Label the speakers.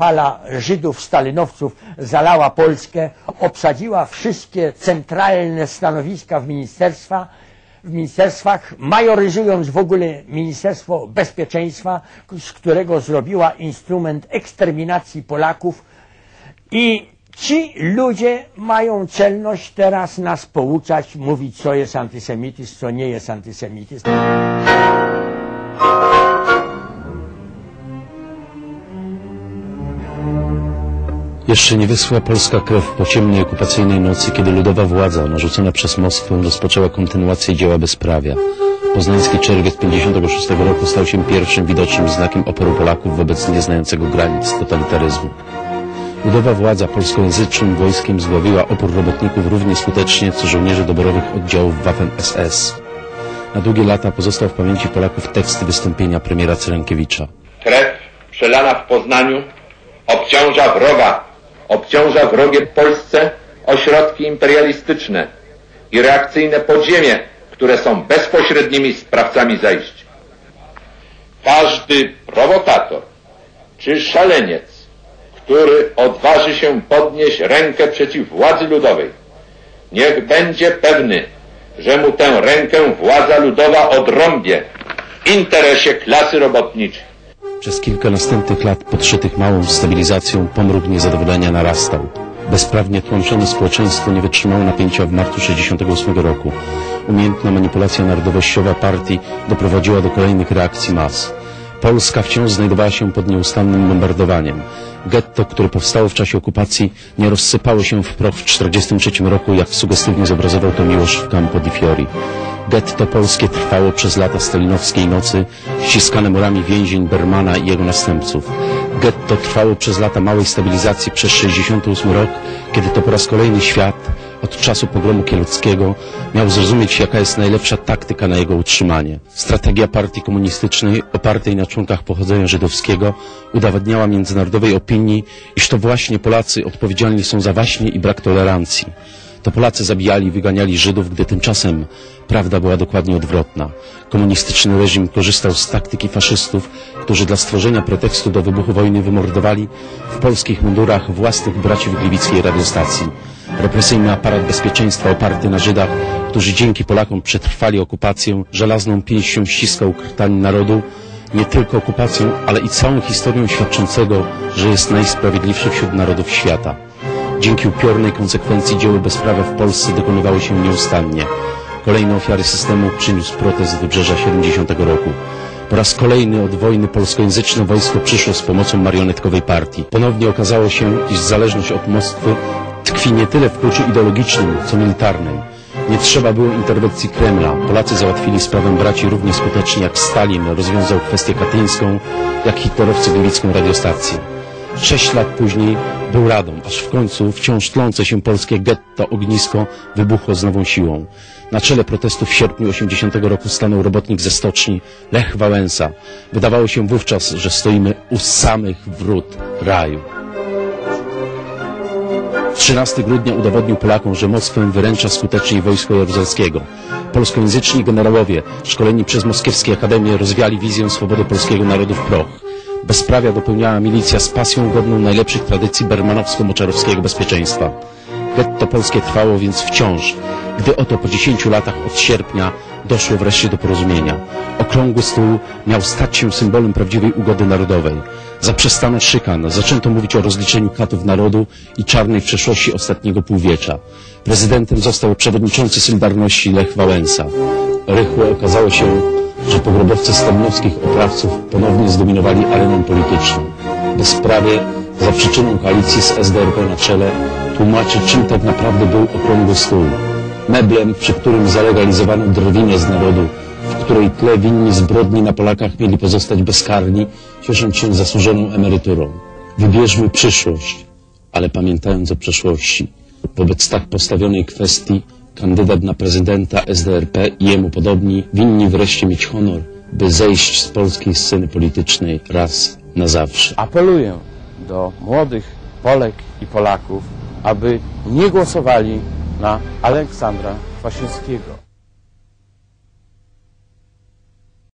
Speaker 1: fala Żydów, stalinowców zalała Polskę, obsadziła wszystkie centralne stanowiska w ministerstwa, w ministerstwach, majoryzując w ogóle Ministerstwo Bezpieczeństwa, z którego zrobiła instrument eksterminacji Polaków i ci ludzie mają celność teraz nas pouczać, mówić co jest antysemityzm, co nie jest antysemityzm.
Speaker 2: Jeszcze nie wyschła polska krew po ciemnej okupacyjnej nocy, kiedy ludowa władza, narzucona przez Moskwę, rozpoczęła kontynuację dzieła bezprawia. Poznański czerwiec 56 roku stał się pierwszym widocznym znakiem oporu Polaków wobec nieznającego granic totalitaryzmu. Ludowa władza polskojęzycznym wojskiem zgławiła opór robotników równie skutecznie, co żołnierze doborowych oddziałów Waffen SS. Na długie lata pozostał w pamięci Polaków tekst wystąpienia premiera Cyrankiewicza.
Speaker 3: Krew przelana w Poznaniu obciąża wroga, obciąża wrogie Polsce ośrodki imperialistyczne i reakcyjne podziemie, które są bezpośrednimi sprawcami zajść. Każdy prowokator czy szaleniec, który odważy się podnieść rękę przeciw władzy ludowej, niech będzie pewny, że mu tę rękę władza ludowa odrąbie w interesie klasy robotniczej.
Speaker 2: Przez kilka następnych lat podszytych małą stabilizacją pomruk niezadowolenia narastał. Bezprawnie tłamszone społeczeństwo nie wytrzymało napięcia w marcu 68 roku. Umiejętna manipulacja narodowościowa partii doprowadziła do kolejnych reakcji mas. Polska wciąż znajdowała się pod nieustannym bombardowaniem. Getto, które powstało w czasie okupacji, nie rozsypało się w proch w 1943 roku, jak sugestywnie zobrazował to Miłosz w Campo di Fiori. Getto polskie trwało przez lata stalinowskiej nocy, ściskane murami więzień Bermana i jego następców. Getto trwało przez lata małej stabilizacji przez 68 rok, kiedy to po raz kolejny świat, od czasu pogromu kieluckiego, miał zrozumieć, jaka jest najlepsza taktyka na jego utrzymanie. Strategia partii komunistycznej, opartej na członkach pochodzenia żydowskiego, udowadniała międzynarodowej opinii, iż to właśnie Polacy odpowiedzialni są za waśnie i brak tolerancji. To Polacy zabijali i wyganiali Żydów, gdy tymczasem prawda była dokładnie odwrotna. Komunistyczny reżim korzystał z taktyki faszystów, którzy dla stworzenia pretekstu do wybuchu wojny wymordowali w polskich mundurach własnych braci w gliwickiej radiostacji. Represyjny aparat bezpieczeństwa oparty na Żydach, którzy dzięki Polakom przetrwali okupację, żelazną pięścią ściskał krtań narodu, nie tylko okupacją, ale i całą historią świadczącego, że jest najsprawiedliwszy wśród narodów świata. Dzięki upiornej konsekwencji dzieło bezprawia w Polsce dokonywały się nieustannie. Kolejne ofiary systemu przyniósł protest wybrzeża 70 roku. Po raz kolejny od wojny polskojęzyczne wojsko przyszło z pomocą marionetkowej partii. Ponownie okazało się, iż zależność od Moskwy tkwi nie tyle w kluczu ideologicznym, co militarnym. Nie trzeba było interwencji Kremla. Polacy załatwili sprawę braci równie skutecznie jak Stalin rozwiązał kwestię katyńską, jak hitlerowcy gliwicką radiostację. Sześć lat później był Radom, aż w końcu wciąż tlące się polskie getto ognisko wybuchło z nową siłą. Na czele protestu w sierpniu 80 roku stanął robotnik ze stoczni Lech Wałęsa. Wydawało się wówczas, że stoimy u samych wrót raju. 13 grudnia udowodnił Polakom, że Moskwę wyręcza skuteczniej wojsko jaruzelskiego. Polskojęzyczni generałowie, szkoleni przez moskiewskie akademie, rozwiali wizję swobody polskiego narodu w proch. Bezprawia dopełniała milicja z pasją godną najlepszych tradycji bermanowsko-moczarowskiego bezpieczeństwa. Getto polskie trwało więc wciąż, gdy oto po 10 latach od sierpnia doszło wreszcie do porozumienia. Okrągły stół miał stać się symbolem prawdziwej ugody narodowej. Zaprzestano szykan, zaczęto mówić o rozliczeniu katów narodu i czarnej przeszłości ostatniego półwiecza. Prezydentem został przewodniczący Solidarności Lech Wałęsa. Rychło okazało się, że pogrobowcy stalinowskich oprawców ponownie zdominowali arenę polityczną. Bezprawie za przyczyną koalicji z SDRP na czele tłumaczy, czym tak naprawdę był okrągły stół. Meblem, przy którym zalegalizowano drwinę z narodu, w której tle winni zbrodni na Polakach mieli pozostać bezkarni, ciesząc się zasłużoną emeryturą. Wybierzmy przyszłość, ale pamiętając o przeszłości. Wobec tak postawionej kwestii kandydat na prezydenta SDRP i jemu podobni winni wreszcie mieć honor, by zejść z polskiej sceny politycznej raz na zawsze.
Speaker 4: apeluję do młodych Polek i Polaków, aby nie głosowali na Aleksandra Kwaśniewskiego.